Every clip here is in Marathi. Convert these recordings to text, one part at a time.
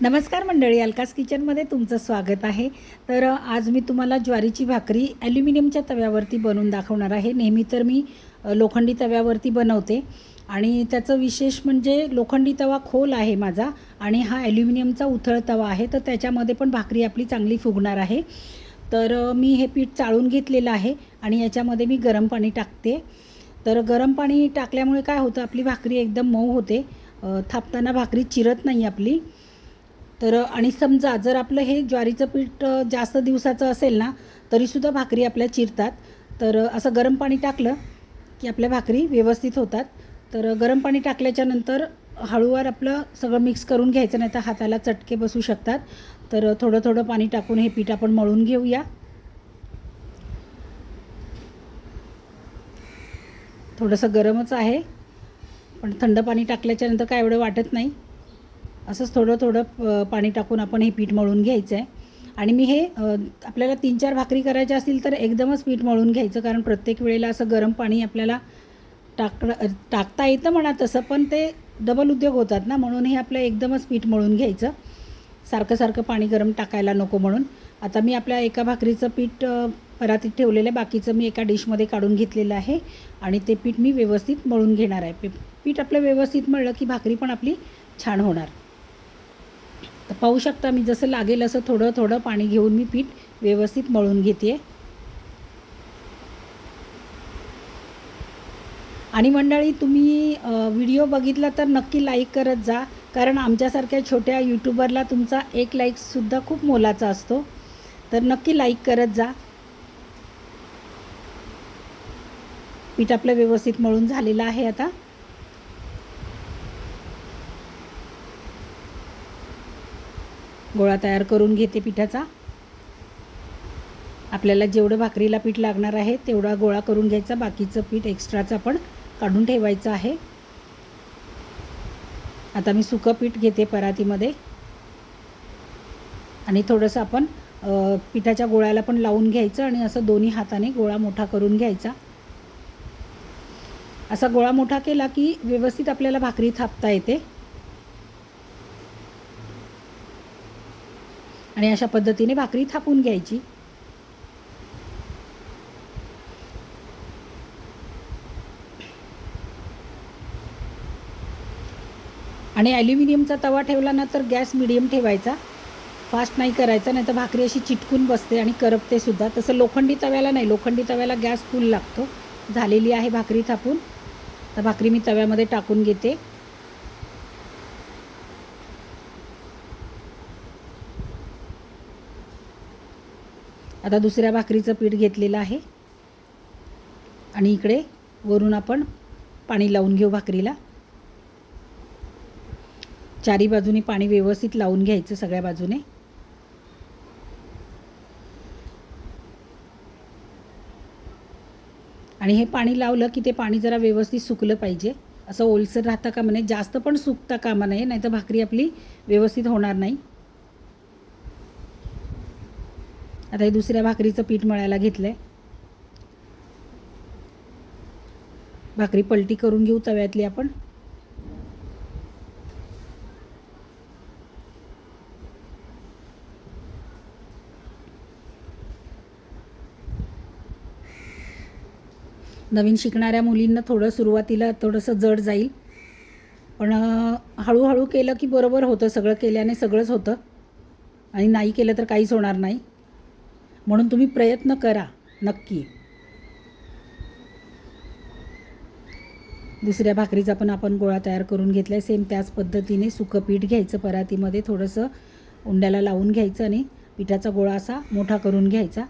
नमस्कार मंडळी अलकास किचनमध्ये तुमचं स्वागत आहे. तर आज मी तुम्हाला ज्वारीची भाकरी ॲल्युमिनियमच्या तव्यावरती बनवून दाखवणार आहे. नेहमी तर मी लोखंडी तव्यावरती बनवते. आणि त्याचं विशेष म्हणजे लोखंडी तवा खोल आहे माझा आणि हा ॲल्युमिनियमचा उथळ तवा आहे. तर त्याच्यामध्ये पण भाकरी आपली चांगली फुगणार आहे. तर मी हे पीठ चाळून घेतलेलं आहे आणि याच्यामध्ये मी गरम पाणी टाकते. तर गरम पाणी टाकल्यामुळे काय होतं आपली भाकरी एकदम मऊ होते. थापताना भाकरी चिरत नाही आपली. तर आणि समजा जर आपलं हे ज्वारीचं पीठ जास्त दिवसाचं असेल ना तरीसुद्धा भाकरी आपल्या चिरतात. तर असं गरम पाणी टाकलं की आपल्या भाकरी व्यवस्थित होतात. तर गरम पाणी टाकल्याच्या नंतर हळूवार आपलं सगळं मिक्स करून घ्यायचं नाही तर हाताला चटके बसू शकतात. तर थोडं थोडं पाणी टाकून हे पीठ आपण मळून घेऊया. थोडंसं गरमच आहे. पण थंड पाणी टाकल्याच्यानंतर काय एवढं वाटत नाही. असंच थोडं थोडं पाणी टाकून आपण हे पीठ मळून घ्यायचं आहे आणि मी हे आपल्याला तीन चार भाकरी करायच्या असतील तर एकदमच पीठ मळून घ्यायचं. कारण प्रत्येक वेळेला असं गरम पाणी आपल्याला टाक टाकता येतं म्हणा तसं पण ते डबल उद्योग होतात ना. म्हणून हे आपलं एकदमच पीठ मळून घ्यायचं. सारखं सारखं पाणी गरम टाकायला नको म्हणून. आता मी आपल्या एका भाकरीचं पीठ परातीत ठेवलेलं आहे. बाकीचं मी एका डिशमध्ये काढून घेतलेलं आहे. आणि ते पीठ मी व्यवस्थित मळून घेणार आहे. पीठ आपलं व्यवस्थित मळलं की भाकरी पण आपली छान होणार. तर पाहू शकता मी जसं लागेल असं थोडं थोडं पाणी घेऊन मी पीठ व्यवस्थित मळून घेते. आणि मंडळी तुम्ही व्हिडिओ बघितला तर नक्की लाईक करत जा कारण आमच्यासारख्या छोट्या यूट्यूबरला तुमचा एक लाईकसुद्धा खूप मोलाचा असतो. तर नक्की लाईक करत जा. पीठ आपलं व्यवस्थित मळून झालेलं आहे आता. गोळा तयार करून घेते पिठाचा. आपल्याला जेवढं भाकरीला पीठ लागणार आहे तेवढा गोळा करून घ्यायचा. बाकीचं पीठ एक्स्ट्राचं आपण काढून ठेवायचं आहे. आता मी सुकं पीठ घेते परातीमध्ये. आणि थोडंसं आपण पिठाच्या गोळ्याला पण लावून घ्यायचं आणि असं दोन्ही हाताने गोळा मोठा करून घ्यायचा. असा गोळा मोठा केला की व्यवस्थित आपल्याला भाकरी थापता येते. आणि अशा पद्धतीने भाकरी थापून घ्यायची. आणि ॲल्युमिनियमचा तवा ठेवला ना तर गॅस मिडियम ठेवायचा. फास्ट नाही करायचा नाही तर भाकरी अशी चिटकून बसते आणि करपते सुद्धा. तसं लोखंडी तव्याला नाही लोखंडी तव्याला गॅस फुल लागतो. झालेली आहे भाकरी थापून. तर भाकरी मी तव्यामध्ये टाकून घेते. आता दुसऱ्या भाकरीचं पीठ घेतलेलं आहे. आणि इकडे वरून आपण पाणी लावून घेऊ भाकरीला. चारी बाजूने पाणी व्यवस्थित लावून घ्यायचं सगळ्या बाजूने. आणि हे पाणी लावलं की ते पाणी जरा व्यवस्थित सुकलं पाहिजे. असं ओलसर राहता कामा नये. जास्त पण सुकता कामा नये. नाही तर भाकरी आपली व्यवस्थित होणार नाही. आता हे दुसऱ्या भाकरीचं पीठ मळायला घेतलं आहे भाकरी पलटी करून घेऊ तव्यातली आपण. नवीन शिकणाऱ्या मुलींना थोडं सुरुवातीला थोडंसं जड जाईल. पण हळूहळू केलं की बरोबर होतं. सगळं केल्याने सगळंच होतं. आणि नाही केलं तर काहीच होणार नाही. म्हणून तुम्ही प्रयत्न करा नक्की. दुसऱ्या भाकरीचा पण आपण गोळा तयार करून घेतला आहे सेम त्याच पद्धतीने सुकं पीठ घ्यायचं परातीमध्ये थोडंसं उंड्याला लावून घ्यायचं आणि पिठाचा गोळा असा मोठा करून घ्यायचा.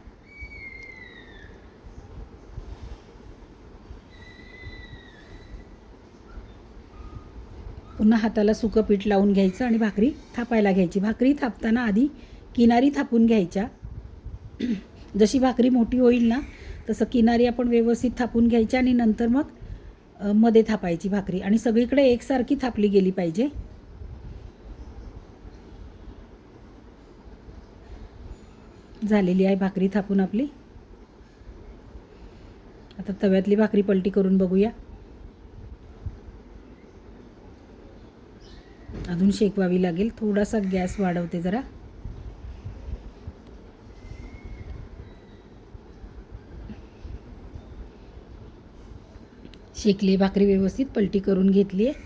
पुन्हा हाताला सुकं पीठ लावून घ्यायचं आणि भाकरी थापायला घ्यायची. भाकरी थापताना आधी किनारी थापून घ्यायच्या. जशी भाकरी मोठी होईल ना तसं किनारी आपण व्यवस्थित थापून घ्यायची आणि नंतर मग मध्ये थापायची भाकरी. आणि सगळीकडे एकसारखी थापली गेली पाहिजे. झालेली आहे भाकरी थापून आपली. आता तव्यातली भाकरी पलटी करून बघूया. अजून शेकवावी लागेल. थोडासा गॅस वाढवते जरा. शेकली भाकरी व्यवस्थित पलटी करून घेतली आहे.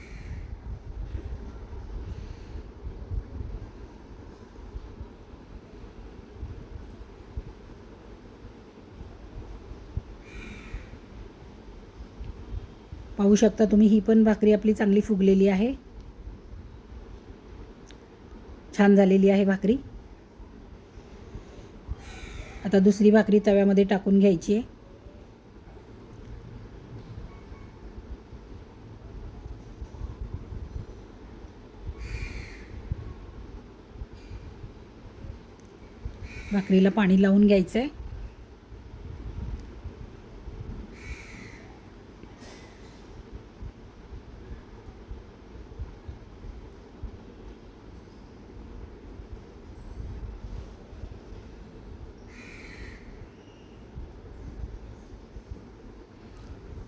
पाहू शकता तुम्ही ही पण भाकरी आपली चांगली फुगलेली आहे. छान झालेली आहे भाकरी. आता दुसरी भाकरी तव्यामध्ये टाकून घ्यायची आहे. भाकरीला पाणी लावून घ्यायचं आहे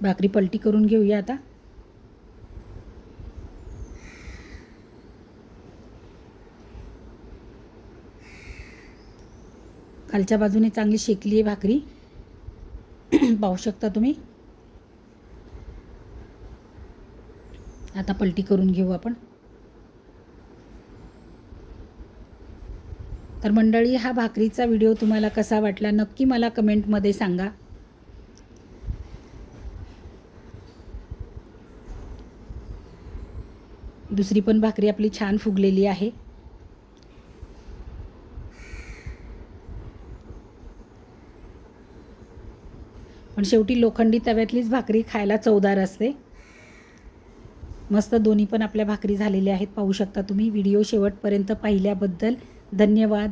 भाकरी पलटी करून घेऊया आता. खालच्या बाजूने चांगली शेकली आहे भाकरी. पाहू शकता तुम्ही. आता पलटी करून घेऊ आपण. तर मंडळी हा भाकरीचा व्हिडिओ तुम्हाला कसा वाटला नक्की मला कमेंटमध्ये सांगा. दुसरी पण भाकरी आपली छान फुगलेली आहे. पण शेवटी लोखंडी तव्यातलीच भाकरी खायला चवदार असते. मस्त दोन्ही पण आपल्या भाकरी झालेल्या आहेत. पाहू शकता तुम्ही. व्हिडिओ शेवटपर्यंत पाहिल्याबद्दल धन्यवाद.